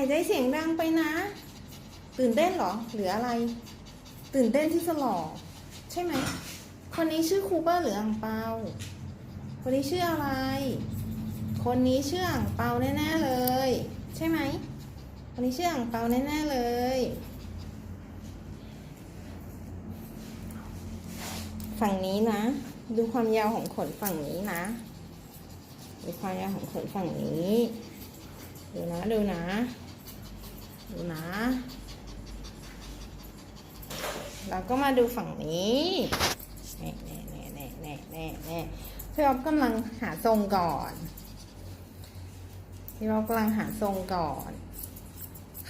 ายใจเสียงดังไปนะ ตื่นเต้นหรอ หรืออะไร ตื่นเต้นที่จะหล่อใช่ไหม คนนี้ชื่อคูเปอร์หรืออ่างเปา คนนี้ชื่ออะไร คนนี้ชื่ออ่างเปาแน่ๆเลย ใช่ไหม คนนี้ชื่ออ่างเปาแน่ๆเลยฝั่งนี้นะ ดูความยาวของขนฝั่งนี้นะ ดูความยาวของขนฝั่งนี้ ดูนะ ดูนะ ดูนะ เราก็มาดูฝั่งนี้แน่แน่แน่แน่แน่แน่แน่พี่อ๊อฟกำลังหาทรงก่อนพี่อ๊อฟกำลังหาทรงก่อน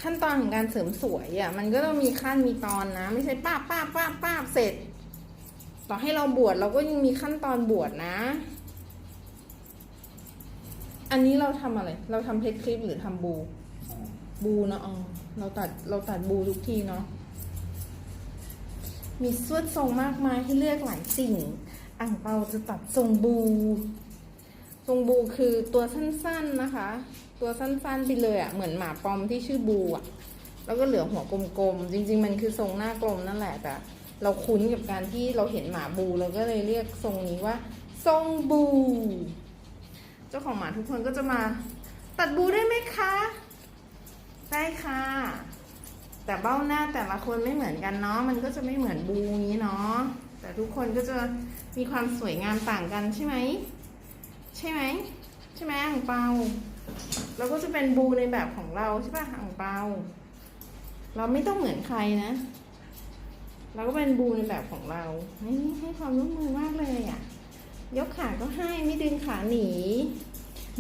ขั้นตอนของการเสริมสวยอะ มันก็ต้องมีขั้นมีตอนนะ ไม่ใช่ป้าบป้าบป้าบป้าบเสร็จ ต่อให้เราบวชเราก็ยังมีขั้นตอนบวชนะ อันนี้เราทำอะไร เราทำเพชรคลิปหรือทำบู บูเนาะอ๋อเราตัดเราตัดบูทุกทีเนาะมีสวดทรงมากมายให้เลือกหลายสิ่ง อ่างเปาจะตัดทรงบูทรงบูคือตัวสั้นๆนะคะ ตัวสั้นๆไปเลยอะ่ะเหมือนหมาปอมที่ชื่อบูอะ่ะ แล้วก็เหลือหัวกลมๆจริง ๆ มันคือทรงหน้ากลมนั่นแหละแต่เราคุ้นกับการที่เราเห็นหมาบูเราก็เลยเรียกทรงนี้ว่า ทรงบู เจ้าของหมาทุกคนก็จะมา ตัดบูได้ไหมคะ ได้ค่ะ แต่เบ้าหน้าแต่ละคนไม่เหมือนกันเนาะมันก็จะไม่เหมือนบูนี้เนาะแต่ทุกคนก็จะมีความสวยงามต่างกันใช่ไหมใช่ไหมใช่ไหมอ่างเปาเราก็จะเป็นบูในแบบของเราใช่ป่ะอ่างเปาเราไม่ต้องเหมือนใครนะ เราก็เป็นบูในแบบของเราให้ให้ความร่วมมือมากเลยอะ่ะ ยกขาก็ให้ไม่ดึงขาหนี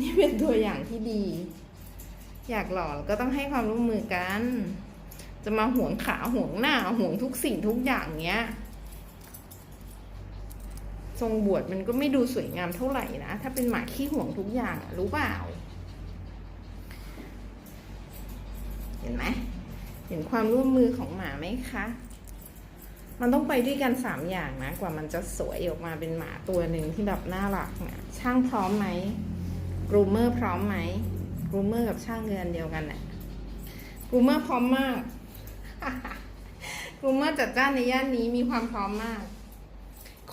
นี่เป็นตัวอย่างที่ดี อยากหล่อก็ต้องให้ความร่วมมือกัน จะมาห่วงขาห่วงหน้าห่วงทุกสิ่งทุกอย่างเนี้ยทรงบวชมันก็ไม่ดูสวยงามเท่าไหร่นะ ถ้าเป็นหมาขี้ห่วงทุกอย่างรู้เปล่า เห็นไหมเห็นความร่วมมือของหมาไหมคะ มันต้องไปด้วยกันสามอย่างนะ กว่ามันจะสวยออกมาเป็นหมาตัวหนึ่งที่แบบน่ารักเนี่ยช่างพร้อมไหมกรูมเมอร์พร้อมไหม กรูมเมอร์กับช่างเรือนเดียวกันแหละกรูมเมอร์พร้อมมากกรูมเมอร์จัดจ้านในย่านนี้มีความพร้อมมาก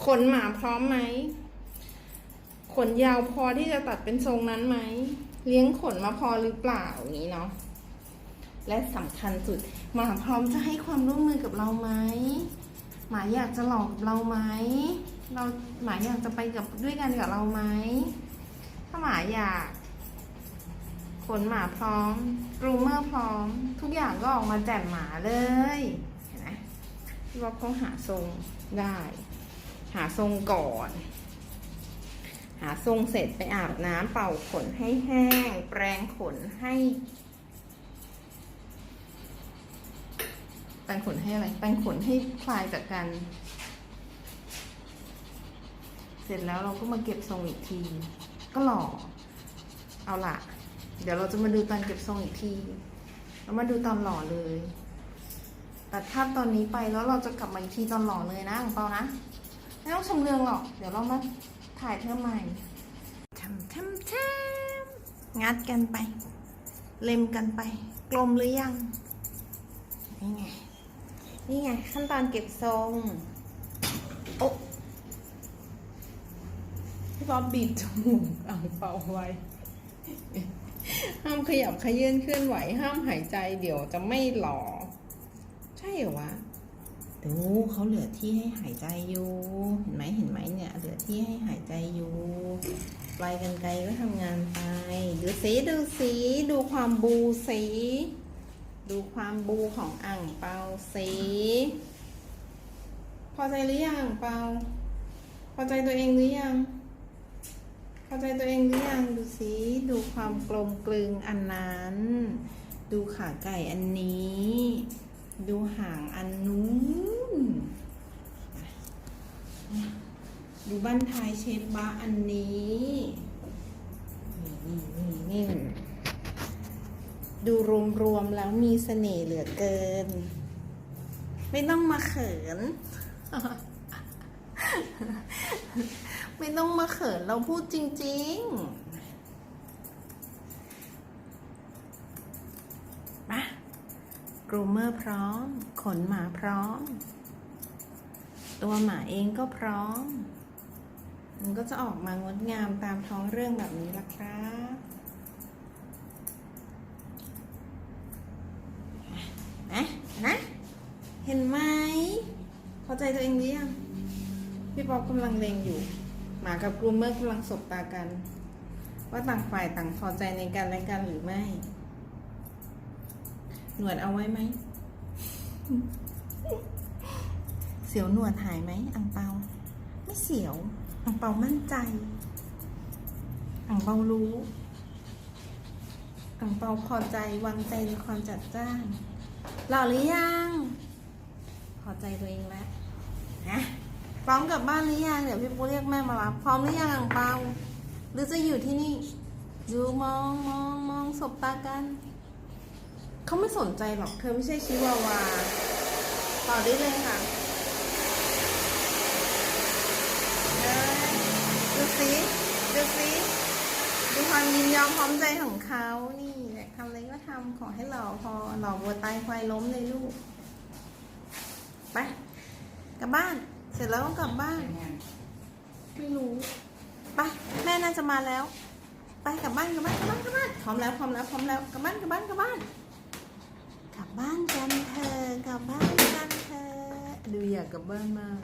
ขนหมาพร้อมไหม ขนยาวพอที่จะตัดเป็นทรงนั้นไหม เลี้ยงขนมาพอหรือเปล่าอย่างนี้เนาะ และสำคัญสุด หมาพร้อมจะให้ความร่วมมือกับเราไหม หมาอยากจะหลอกเราไหม เราหมาอยากจะไปกับด้วยกันกับเราไหม ถ้าหมาอยาก ขนหมาพร้อมกรูมเมอร์พร้อม ทุกอย่างก็ออกมาแจ่มหมาเลยเห็นไหมพี่ว่าเขาหาทรงได้ หาทรงก่อน หาทรงเสร็จไปอาบน้ำเป่าขนให้แห้ง แปรงขนให้แปรงขนให้อะไรแปรงขนให้คลายจากกัน เสร็จแล้วเราก็มาเก็บทรงอีกที ก็หล่อ เอาล่ะ เดี๋ยวเราจะมาดูตอนเก็บทรงอีกทีแล้วมาดูตอนหล่อเลย ตัดภาพตอนนี้ไปแล้วเราจะกลับมาอีกทีตอนหล่อเลยนะของเปานะ ไม่ต้องชมเรืองหรอก เดี๋ยวเรามาถ่ายเท่าใหม่ทำทำทำงัดกันไป เล็มกันไป กลมหรือยัง นี่ไง นี่ไง ขั้นตอนเก็บทรงโอ๊ะพี่ป๊อบบีบจมูกอ่างเปาไว้ ห้ามขยับขยื่นเคลื่อนไหว ห้ามหายใจเดี๋ยวจะไม่หล่อ ใช่เหรอวะดูเขาเหลือที่ให้หายใจอยู่ เห็นไหมเห็นไหมเนี่ย เหลือที่ให้หายใจอยู่ปลายกันไกลก็ทำงานไป ดูสีดูสีดูความบูสี ดูความบูของอ่างเปาสี พอใจหรือยังอ่างเปา พอใจตัวเองหรือยัง พอใจตัวเองหรือยังดูสิดูความกลมกลืนอันนั้น ดูขาไก่อันนี้ ดูหางอันนู้นดูบั้นท้ายเชฟบะอันนี้นี่นี่นี่นี่ดูรวมๆแล้วมีเสน่ห์เหลือเกิน ไม่ต้องมาเขิน ไม่ต้องมาเขินเราพูดจริงๆกรูมเมอร์พร้อม ขนหมาพร้อม ตัวหมาเองก็พร้อม มันก็จะออกมางดงามตามท้องเรื่องแบบนี้ละครับนะนะ เห็นไหม เข้าใจตัวเองหรือยัง พี่ป๊อปกำลังเลงอยู่ หมากับกรูมเมอร์กำลังสบตากัน ว่าต่างฝ่ายต่างพอใจในกันและกันหรือไม่ หนวดเอาไว้ไหม เสียวหนวดหายไหม อังเปา ไม่เสียว อังเปามั่นใจ อังเปารู้อังเปาพอใจวางใจในความจัดจ้านหล่อหรือยัง พอใจตัวเองแล้วนะ พร้อมกลับบ้านหรือยังเดี๋ยวพี่ปูเรียกแม่มารับพร้อมหรือยังอังเปาหรือจะอยู่ที่นี่ดูมองมองมองสบตากันเขาไม่สนใจหรอกเธอไม่ใช่ชิวาวาต่อได้เลยค่ะดูสิดูสิดูความยินยอมพร้อมใจของเขานี่อยากทำอะไรก็ทำขอให้หล่อพอหล่อวัวตายควายล้มเลยลูกไปกลับบ้าน เสร็จแล้วก็กลับบ้าน ไม่รู้ ไป แม่น่าจะมาแล้ว ไปกลับบ้านกลับบ้านกลับบ้านกลับบ้านพร้อมแล้วพร้อมแล้วพร้อมแล้วกลับบ้านกลับบ้านกลับบ้าน กลับบ้านกันเถอะกลับบ้านกันเถอะดูอยากกลับบ้านมาก